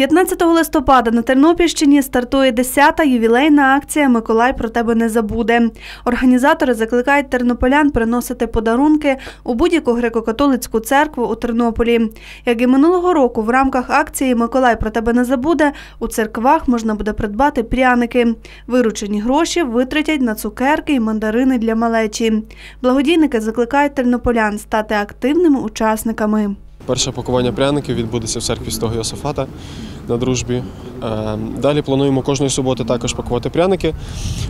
15 листопада на Тернопільщині стартує 10-та ювілейна акція Миколай про тебе не забуде. Організатори закликають тернополян приносити подарунки у будь-яку греко-католицьку церкву у Тернополі. Як і минулого року, в рамках акції Миколай про тебе не забуде у церквах можна буде придбати пряники. Виручені гроші витратять на цукерки і мандарини для малечі. Благодійники закликають тернополян стати активними учасниками. Перше пакування пряників відбудеться в церкві Святого Йосифата на дружбі. Е, Далі плануємо кожної суботи також пакувати пряники.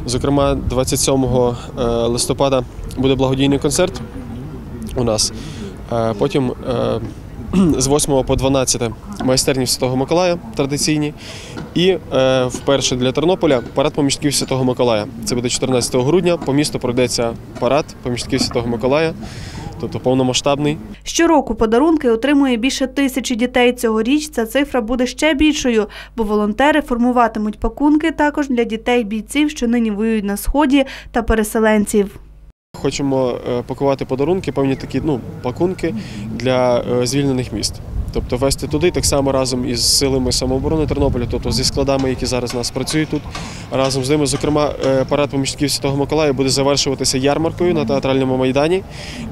Зокрема, 27 е, листопада буде благодійний концерт у нас. Е, Потім е, з 8 по 12 майстерні Святого Миколая традиційні. І вперше для Тернополя парад помічників Святого Миколая. Це буде 14 грудня. По місту пройдеться парад помічників Святого Миколая, тобто повномасштабний. Щороку подарунки отримує більше тисячі дітей. Цьогоріч ця цифра буде ще більшою, бо волонтери формуватимуть пакунки також для дітей бійців, що нині воюють на сході та переселенців. Хочемо е, пакувати подарунки, певні такі ну, пакунки для е, звільнених міст. Тобто вести туди так само разом із силами самооборони Тернополя, тобто зі складами, які зараз у нас працюють тут. Разом з ними, зокрема, е, парад помічників Святого Миколая буде завершуватися ярмаркою на театральному майдані,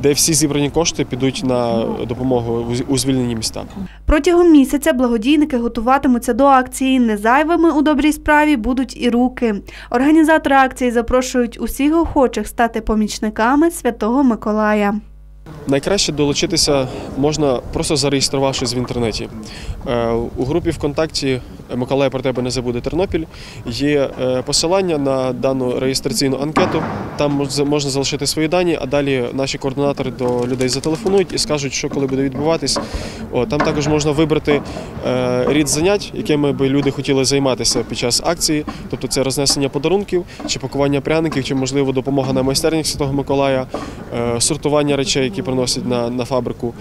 де всі зібрані кошти підуть на допомогу у- звільнені міста. Протягом місяця благодійники готуватимуться до акції. Незайвими у добрій справі будуть і руки. Організатори акції запрошують усіх охочих стати помічниками Святого Миколая. Найкраще долучитися можна просто зареєструвавшись в інтернеті. Е, У групі ВКонтакті Миколай про тебе не забуде Тернопіль. Є е, посилання на дану реєстраційну анкету. Там мож- можна залишити свої дані, а далі наші координатори до людей зателефонують і скажуть, що коли буде відбуватись. О, там також можна вибрати е, рід занять, якими би люди хотіли займатися під час акції. Тобто це рознесення подарунків, чи пакування пряників, чи можливо допомога на майстернях Святого Миколая, сортування речей, які приносять на, на фабрику.